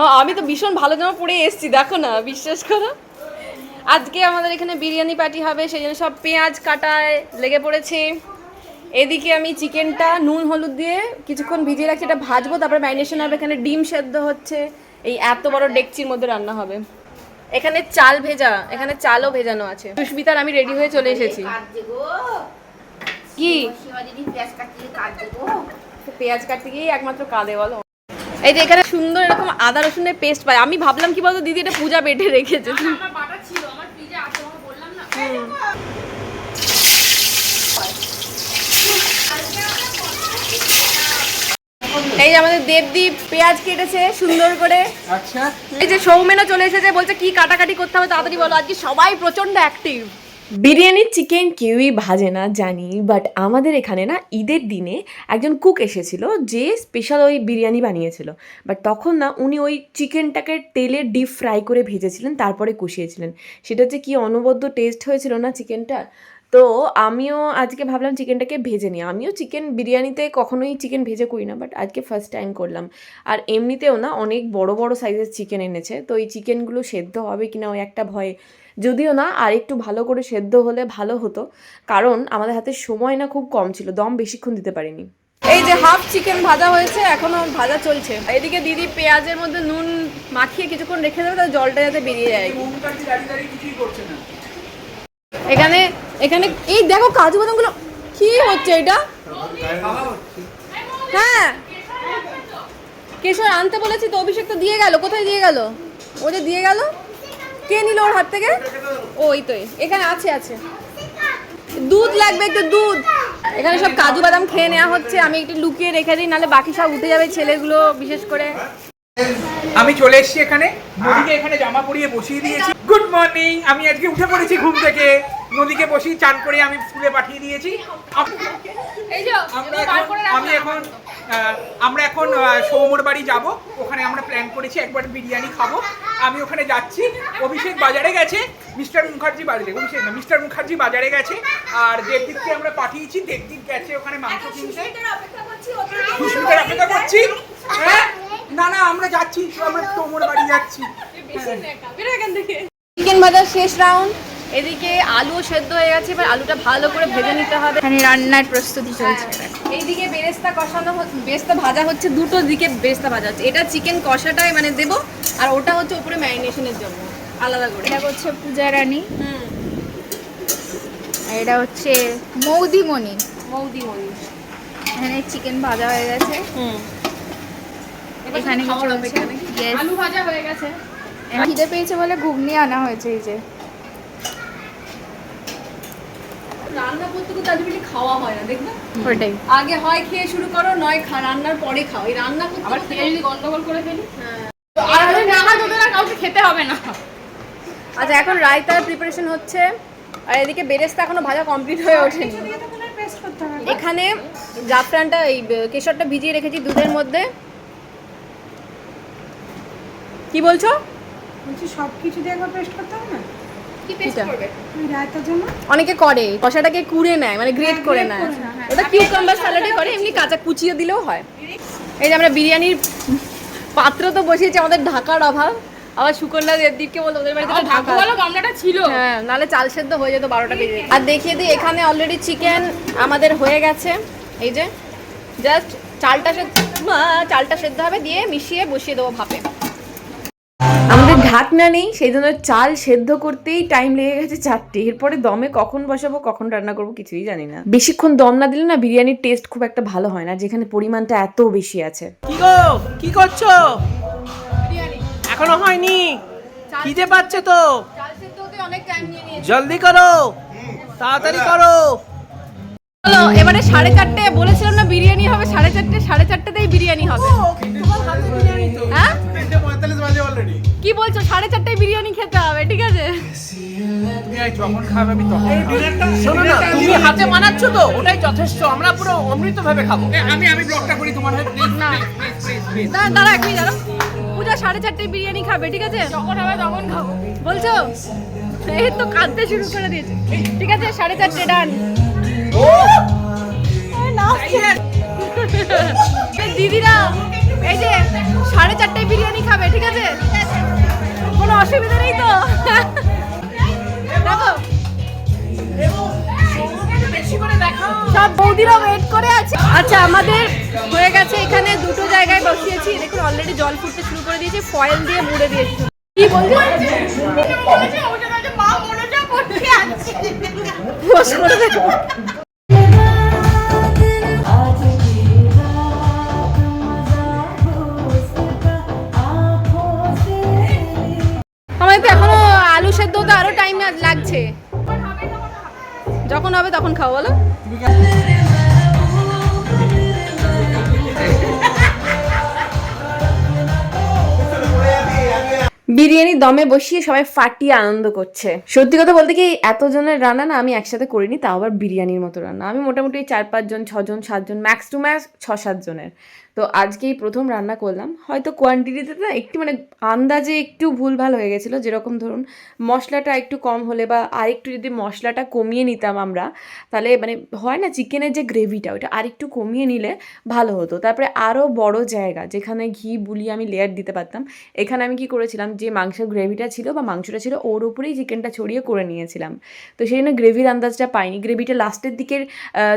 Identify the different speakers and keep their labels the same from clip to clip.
Speaker 1: ও, আমি তো ভীষণ ভালো জামা পরে এসেছি দেখো না বিশ্বাস করো। আজকে আমাদের এখানে বিরিয়ানি পার্টি হবে সেই জন্য সব পেঁয়াজ কাটায় লেগে পড়েছে। এদিকে আমি চিকেনটা নুন হলুদ দিয়ে কিছুক্ষণ ভিজিয়ে রাখছি এটা ভাজবো তারপরে ম্যারিনেশন হবে এখানে ডিম সেদ্ধ হচ্ছে। এই এত বড় ডেকচির মধ্যে রান্না হবে। এখানে চাল ভেজা এখানে চালও ভেজানো আছে। সুস্মিতার আমি রেডি হয়ে চলে এসেছি। কি?
Speaker 2: পেঁয়াজ
Speaker 1: কাটতে গিয়ে একমাত্র কাঁদে বলো। এই যে এখানে সুন্দর এরকম আদা রসুনের পেস্ট পাই আমি ভাবলাম কি বলতো দিদি এটা পূজা বেটে রেখেছে।
Speaker 3: আমার বাটা ছিল আমার ফ্রিজে আছে তোমাকে বললাম না।
Speaker 1: এই যে আমাদের দেবদীপ পেঁয়াজ কেটেছে সুন্দর করে।
Speaker 4: আচ্ছা।
Speaker 1: এই যে সৌমেনও চলে এসেছে বলছে কি কাটাকাটি করতে হবে তাড়াতাড়ি বলো আজকে সবাই প্রচণ্ড অ্যাক্টিভ বিরিয়ানির চিকেন, কেউই ভাজে না জানি বাট আমাদের এখানে না ঈদের দিনে একজন কুক এসেছিল যে স্পেশাল ওই বিরিয়ানি বানিয়েছিল। বাট তখন না উনি ওই চিকেনটাকে তেলে ডিপ ফ্রাই করে ভেজেছিলেন, তারপরে কষিয়েছিলেন। সেটা যে কি অনবদ্য টেস্ট হয়েছিল না চিকেনটা? তো আমিও আজকে ভাবলাম চিকেনটাকে ভেজে নিই। আমিও চিকেন বিরিয়ানিতে কখনোই চিকেন ভেজে করি না বাট আজকে ফার্স্ট টাইম করলাম। আর এমনিতেও না অনেক বড় বড় সাইজের চিকেন এনেছে, তো এই চিকেনগুলো সেদ্ধ হবে কিনা ওই একটা ভয় যদিও না, আর একটু ভালো করে সেদ্ধ হলে ভালো হতো, কারণ আমাদের হাতে সময় না খুব কম ছিল, দম বেশিক্ষণ দিতে পারিনি। এই যে হাফ চিকেন ভাজা হয়েছে এখনও ভাজা চলছে। এদিকে দিদি পেঁয়াজের মধ্যে নুন মাখিয়ে কিছুক্ষণ রেখে দেবে তার জলটা যাতে বেরিয়ে যায়। এখানে এখানে, এই দেখো কাজু বাদামগুলো, কি হচ্ছে এটা? হ্যাঁ। কেশর আনতে বলেছি তো, অভিষেক তো দিয়ে গেল, কোথায় দিয়ে গেল? ও যে দিয়ে গেল? কে নিল ওর হাত থেকে? ওই তো এখানে আছে আছে। দুধ লাগবে একটু দুধ। এখানে সব কাজু বাদাম খেয়ে নেওয়া হচ্ছে। আমি একটু লুকিয়ে রেখে দিই নাহলে বাকি সব উঠে যাবে ছেলেগুলো বিশেষ করে।
Speaker 4: আমি চলে এসেছি এখানে। নদীকে এখানে জামা পরিয়ে বসিয়ে দিয়েছি। গুড মর্নিং আমি আজকে উঠে পড়েছি ঘুম থেকে। নদীকে বসিয়ে চান করে আমি স্কুলে পাঠিয়ে দিয়েছি। আম- এখন আমরা এখন সৌমর বাড়ি যাব। ওখানে আমরা প্ল্যান করেছি একবার বিরিয়ানি খাব। আমি ওখানে যাচ্ছি। অভিষেক বাজারে গেছে। মিস্টার মুখার্জি বাজারে অভিষেক না মিস্টার মুখার্জি বাজারে গেছে। আর দেবদীপকে আমরা পাঠিয়েছি। দেবদীপ গেছে ওখানে মাংস কিনতে। সুস্মিতার অপেক্ষা করছি হ্যাঁ? না না আমরা যাচ্ছি। আমরা তোমর বাড়ি যাচ্ছি।
Speaker 1: চিকেন ভাজার শেষ রাউন্ড এদিকে আলু সেদ্ধ হয়ে গেছে। এবার আলুটা ভালো করে ভেজে নিতে হবে।
Speaker 3: এখানে রান্নার প্রস্তুতি চলছে।
Speaker 1: এইদিকে বেরেস্তা কষানো হচ্ছে বেরেস্তা ভাজা হচ্ছে দুটো দিকে বেস্তা ভাজা হচ্ছে। এটা চিকেন কষাটাই মানে দেবো আর ওটা হচ্ছে উপরে ম্যারিনেশনের জন্য আলাদা করে।
Speaker 3: এটা হচ্ছে পূজা রানী
Speaker 1: হুম।
Speaker 3: আর এটা হচ্ছে মৌদিমণি।
Speaker 1: মৌদি মনি
Speaker 3: এখানে চিকেন ভাজা হয়ে গেছে।
Speaker 1: হুম।
Speaker 3: এখানে.
Speaker 1: আলু ভাজা হয়ে গেছে।
Speaker 3: খিদে পেয়েছে বলে ঘুগনি আনা হয়েছে এই যে।
Speaker 1: রান্না করতে করতে আজ খাওয়া হয় না দেখবে?
Speaker 3: ওটাই।
Speaker 1: আগে হয় খেয়ে শুরু করো নয় খা রান্নার পরে খাও। এই রান্না করতে আবার খেয়ে যদি গন্ডগোল করে ফেলি?
Speaker 3: আর না হয় তোদের আর কাউকে খেতে হবে না।
Speaker 1: আচ্ছা এখন রায়তার প্রিপারেশন হচ্ছে। আর এদিকে বেরেস্তা এখনও ভাজা কমপ্লিট হয়ে ওঠেনি। এখানে জাফরানটা এই কেশরটা ভিজিয়ে রেখেছি দুধের মধ্যে। কি বলছো?
Speaker 5: বলছি সব কিছু দিয়ে একবার পেস্ট করতে হবে না?
Speaker 1: অনেকে করে কষাটাকে কুড়ে নেয় মানে গ্রেট করে নেয়। ওটা কিউকাম্বার স্যালাডে করে এমনি কাঁচা কুচিয়ে দিলেও হয়। এই যে আমরা বিরিয়ানির পাত্র তো বসিয়েছি আমাদের ঢাকার অভাব। আবার সুকন্যা দেবদীপকে বলতো ওদের বাড়িতে ঢাকা
Speaker 3: বলো গামলাটা ছিল।
Speaker 1: হ্যাঁ নাহলে চাল সেদ্ধ হয়ে যেত বারোটা বেজে আর দেখিয়ে দিই এখানে অলরেডি চিকেন আমাদের হয়ে গেছে। এই যে জাস্ট চালটা সেদ্ধ মা, চালটা সেদ্ধ হবে দিয়ে মিশিয়ে বসিয়ে দেবো ভাপে। ঢাকনা নেই সেই জন্য চাল সেদ্ধ করতেই টাইম লেগে গেছে চারটে। এরপরে দমে কখন বসাবো কখন রান্না করব কিছুই জানি না। বেশিক্ষণ দম না দিলে না বিরিয়ানির টেস্ট খুব একটা ভালো হয় না যেখানে পরিমাণটা এত বেশি আছে।
Speaker 4: কি গো? কি করছ? এখনও হয়নি? খিদে পাচ্ছে তো?
Speaker 1: চাল সেদ্ধ হতে অনেক টাইম নিয়ে নিয়েছে
Speaker 4: জলদি করো। তাড়াতাড়ি করো।
Speaker 1: চলো এবারে সাড়ে চারটে বলেছিলাম না বিরিয়ানি হবে সাড়ে চারটে সাড়ে চারটেতেই বিরিয়ানি হবে। হ্যাঁ? কি বলছো? সাড়ে চারটায় বিরিয়ানি খেতে হবে ঠিক আছে?
Speaker 4: যখন খাবে আমি তখন শোনো না তুমি হাতে বানাচ্ছ তো ওটাই যথেষ্ট আমরা পুরো অমৃত ভাবে খাব আমি আমি ব্লগটা করি তোমার
Speaker 1: না। দাঁড়া দাঁড়া এক মিনিট দাঁড়াও পূজা সাড়ে চারটায় বিরিয়ানি খাবে ঠিক আছে?
Speaker 3: যখন হবে তখন খাব।
Speaker 1: বলছো? এই তো কাঁদতে শুরু করে দিয়েছে। ঠিক আছে সাড়ে চারটে ডান। দিদিরা এই যে সাড়ে চারটায় বিরিয়ানি খাবে ঠিক আছে? কোনো অসুবিধা নেই তো? সব বৌদিরা ওয়েট করে আছে। আচ্ছা আমাদের হয়ে গেছে এখানে দুটো
Speaker 3: জায়গায় বসিয়েছি। দেখুন অলরেডি
Speaker 1: জল ফুটতে শুরু করে দিয়েছি ফয়েল দিয়ে মুড়ে দিয়েছি। কি বলছো? লাগছে যখন হবে তখন খাও, বলো। বিরিয়ানি দমে বসিয়ে সবাই ফাটিয়ে আনন্দ করছে। সত্যি কথা বলতে কি, এতজনের রান্না না আমি একসাথে করিনি, তাও আবার বিরিয়ানির মতো রান্না। আমি মোটামুটি চার পাঁচজন, ছজন, সাতজন ম্যাক্স টু ম্যাক্স ছ সাতজনের। তো আজকেই প্রথম রান্না করলাম। হয়তো কোয়ান্টিটিতে না একটু মানে আন্দাজে একটু ভুলভাল হয়ে গেছিল। যেরকম ধরুন, মশলাটা একটু কম হলে বা আরেকটু যদি মশলাটা কমিয়ে নিতাম আমরা, তাহলে মানে হয় না চিকেনের যে গ্রেভিটা ওটা আরেকটু কমিয়ে নিলে ভালো হতো। তারপরে আরও বড় জায়গা, যেখানে ঘি বুলিয়ে আমি লেয়ার দিতে পারতাম, এখানে আমি কি করেছিলাম, যে মাংসের গ্রেভিটা ছিল বা মাংসটা ছিল, ওর উপরেই চিকেনটা ছড়িয়ে করে নিয়েছিলাম। তো সেই জন্য গ্রেভির আন্দাজটা পাইনি। গ্রেভিটা লাস্টের দিকের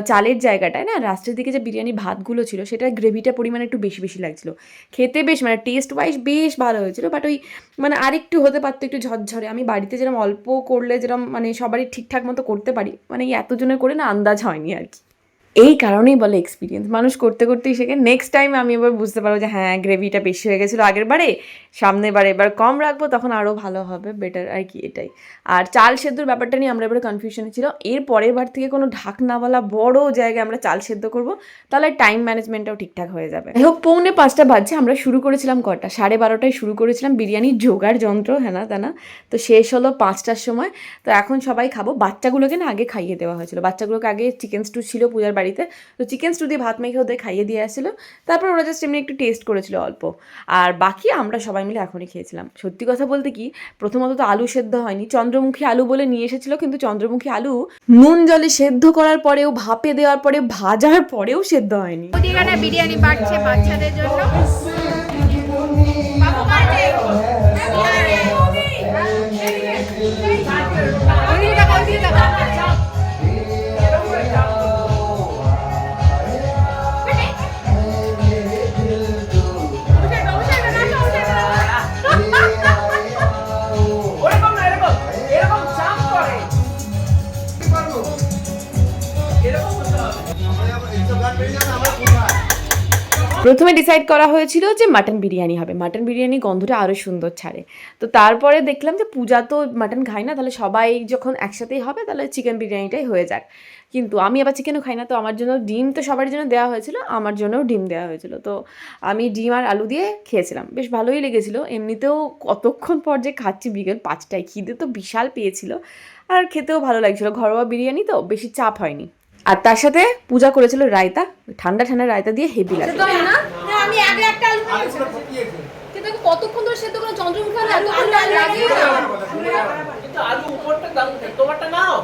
Speaker 1: চালের জায়গাটায় না লাস্টের দিকে যে বিরিয়ানি ভাতগুলো ছিল সেটা গ্রেভিটা পরিমাণে একটু বেশি বেশি লাগছিল। খেতে বেশ মানে টেস্ট ওয়াইজ বেশ ভালো হয়েছিল বাট ওই মানে আরেকটু হতে পারতো একটু ঝরঝরে। আমি বাড়িতে যেরকম অল্প করলে যেরকম মানে সবারই ঠিকঠাক মতো করতে পারি মানে এই এতজনের করে না আন্দাজ হয়নি আর কি। এই কারণেই বলে এক্সপিরিয়েন্স মানুষ করতে করতেই শেখে। নেক্সট টাইম আমি এবার বুঝতে পারব যে হ্যাঁ গ্রেভিটা বেশি হয়ে গেছিল আগের বারে, সামনের বারে এবার কম রাখব, তখন আরও ভালো হবে বেটার আর কি এটাই। আর চাল সেদ্ধর ব্যাপারটা নিয়ে আমরা এবারে কনফিউশনে ছিল। এর পরের বার থেকে কোনো ঢাকনাওয়ালা বড় জায়গায় আমরা চাল সেদ্ধ করব, তাহলে টাইম ম্যানেজমেন্টটাও ঠিকঠাক হয়ে যাবে। হোক, পৌনে পাঁচটা বাজছে, আমরা শুরু করেছিলাম কটা? সাড়ে বারোটায় শুরু করেছিলাম বিরিয়ানির জোগাড় যন্ত্র হ্যাঁ না, তা না। তো শেষ হলো পাঁচটার সময়। তো এখন সবাই খাব। বাচ্চাগুলোকে না আগে খাইয়ে দেওয়া হয়েছিল। বাচ্চাগুলোকে আগে চিকেন স্টু ছিল, পূজার বাড়িতে। তো চিকেন স্টু দিয়ে ভাত মেখে ওদের খাইয়ে দিয়ে আসছিল। তারপর ওরা জাস্ট এমনি একটু টেস্ট করেছিল অল্প। আর বাকি আমরা সবাই মিলে এখনই খেয়েছিলাম। সত্যি কথা বলতে কি, প্রথমত তো আলু সেদ্ধ হয়নি। চন্দ্রমুখী আলু বলে নিয়ে এসেছিল, কিন্তু চন্দ্রমুখী আলু নুন জলে সেদ্ধ করার পরেও, ভাপে দেওয়ার পরে, ভাজার পরেও সেদ্ধ হয়নি।
Speaker 3: বিরিয়ানি বাড়ছে বাচ্চাদের জন্য।
Speaker 1: প্রথমে ডিসাইড করা হয়েছিল যে মাটন বিরিয়ানি হবে। মাটন বিরিয়ানি গন্ধটা আরও সুন্দর ছাড়ে। তো তারপরে দেখলাম যে পূজা তো মাটন খায় না, তাহলে সবাই যখন একসাথেই হবে, তাহলে চিকেন বিরিয়ানিটাই হয়ে যাক। কিন্তু আমি আবার চিকেনও খাই না, তো আমার জন্য ডিম তো সবার জন্য দেওয়া হয়েছিল, আমার জন্যও ডিম দেওয়া হয়েছিল। তো আমি ডিম আর আলু দিয়ে খেয়েছিলাম। বেশ ভালোই লেগেছিল। এমনিতেও কতক্ষণ পর যে খাচ্ছি বিকেল পাঁচটায়, খিদে তো বিশাল পেয়েছিল। আর খেতেও ভালো লাগছিল। ঘরোয়া বিরিয়ানি তো বেশি চাপ হয়নি। আর তার সাথে পূজা করেছিল রায়তা ঠান্ডা ঠান্ডা রায়তা দিয়ে হেভি লাগে।
Speaker 3: আমি আগে একটা আলু কতক্ষণ ধরে সেদ্ধ করে চন্দ্রমুখী এতক্ষণ time লাগে
Speaker 4: আলু উপরটা দাও তোমারটা নাও।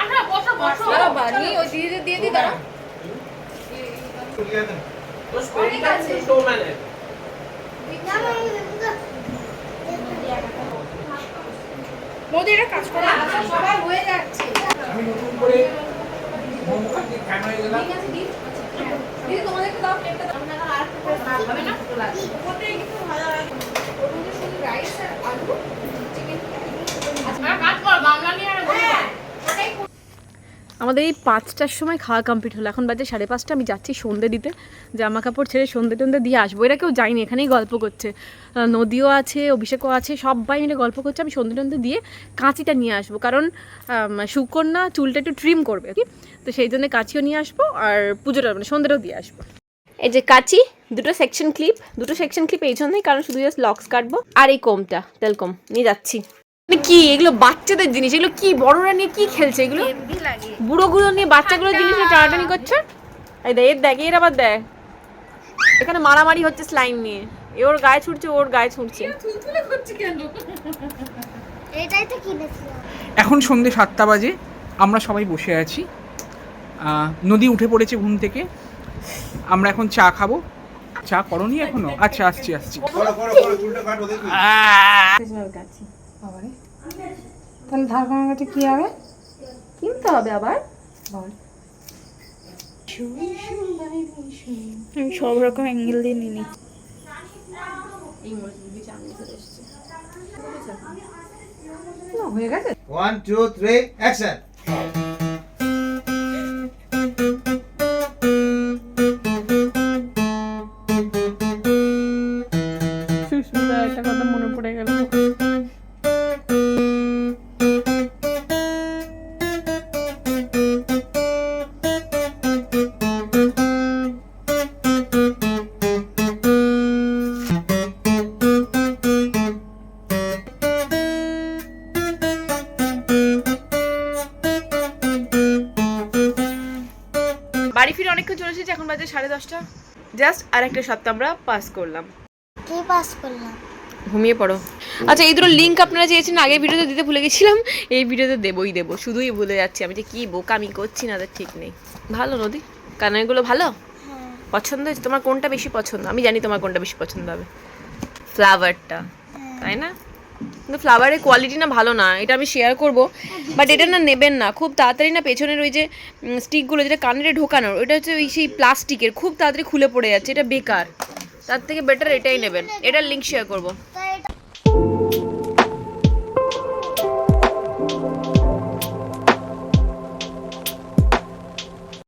Speaker 3: আচ্ছা বসো বসো। বানি ওই দিয়ে দিয়ে দিয়ে দাঁড়াও।
Speaker 4: বস ঠিক আছে? তো মানে
Speaker 3: মোদি এটা কাজ করে। সবাই হয়ে যাচ্ছে।
Speaker 4: আমি নতুন করে
Speaker 3: কাজ কর গামলা নিয়ে আর
Speaker 1: আমাদের এই পাঁচটার সময় খাওয়া কমপ্লিট হলো। এখন বাজে সাড়ে পাঁচটা, আমি যাচ্ছি সন্ধে দিতে। জামা কাপড় ছেড়ে সন্ধে টন্ধে দিয়ে আসব। এরা কেউ যায়নি, এখানেই গল্প করছে। নদীও আছে, অভিষেকও আছে, সবাই মিলে গল্প করছে। আমি সন্ধে টন্ধে দিয়ে কাঁচিটা নিয়ে আসব। কারণ সুকন্যা চুলটা একটু ট্রিম করবে কি। তো সেই জন্য কাঁচিও নিয়ে আসব আর পুজোটা মানে সন্ধ্যেটাও দিয়ে আসব। এই যে কাঁচি, দুটো সেকশন ক্লিপ দুটো সেকশন ক্লিপ এই জন্যই কারণ শুধু জাস্ট লক্স কাটবো। আর এই কোমটা তেলকম নিয়ে যাচ্ছি। কি এগুলো বাচ্চাদের জিনিস এগুলো কি বড়রা নিয়ে কি খেলছে এগুলো?
Speaker 3: লাগে।
Speaker 1: বুড়োগুলো নিয়ে বাচ্চাগুলোর জিনিস টানাটানি করছে? এই দেখ এর দেখ এর আবার দেখ। এখানে মারামারি হচ্ছে স্লাইম নিয়ে। এ ওর গায়ে ছুটছে ওর গায়ে ছুটছে।
Speaker 4: এখন সন্ধে সাতটা বাজে আমরা সবাই বসে আছি। নদী উঠে পড়েছে ঘুম থেকে। আমরা এখন চা খাব। চা করনি এখনও? আচ্ছা আসছি আসছি।
Speaker 5: তাহলে ধার কাছে কি হবে?
Speaker 1: কিনতে হবে আবার।
Speaker 5: বল।
Speaker 3: আমি সব রকম অ্যাঙ্গেল দিয়ে নিয়ে নিই
Speaker 5: হয়ে গেছে?
Speaker 6: One two three action.
Speaker 1: এসেছি এখন বাজে সাড়ে দশটা। জাস্ট আর একটা সপ্তাহ আমরা পাস করলাম।
Speaker 2: কি পাস করলাম?
Speaker 1: ঘুমিয়ে পড়ো। আচ্ছা এই দুটো লিঙ্ক আপনারা চেয়েছেন আগে ভিডিওতে দিতে ভুলে গেছিলাম এই ভিডিওতে দেবই দেবো শুধুই ভুলে যাচ্ছি আমি যে কী বোকামি করছি না তার ঠিক নেই। ভালো নদী? কানেরগুলো ভালো?
Speaker 2: হ্যাঁ।
Speaker 1: পছন্দ হয়েছে? তোমার কোনটা বেশি পছন্দ? আমি জানি তোমার কোনটা বেশি পছন্দ হবে। ফ্লাওয়ারটা তাই না? কিন্তু ফ্লাওয়ারের কোয়ালিটি না ভালো না, এটা আমি শেয়ার করব। বাট এটা না নেবেন না, খুব তাড়াতাড়ি না পেছনের ওই যে স্টিকগুলো যেটা কানের ঢোকানোর, ওটা হচ্ছে ওই সেই প্লাস্টিকের খুব তাড়াতাড়ি খুলে পড়ে যাচ্ছে, এটা বেকার। তার থেকে বেটার এটাই নেবেন, এটার লিঙ্ক শেয়ার করব।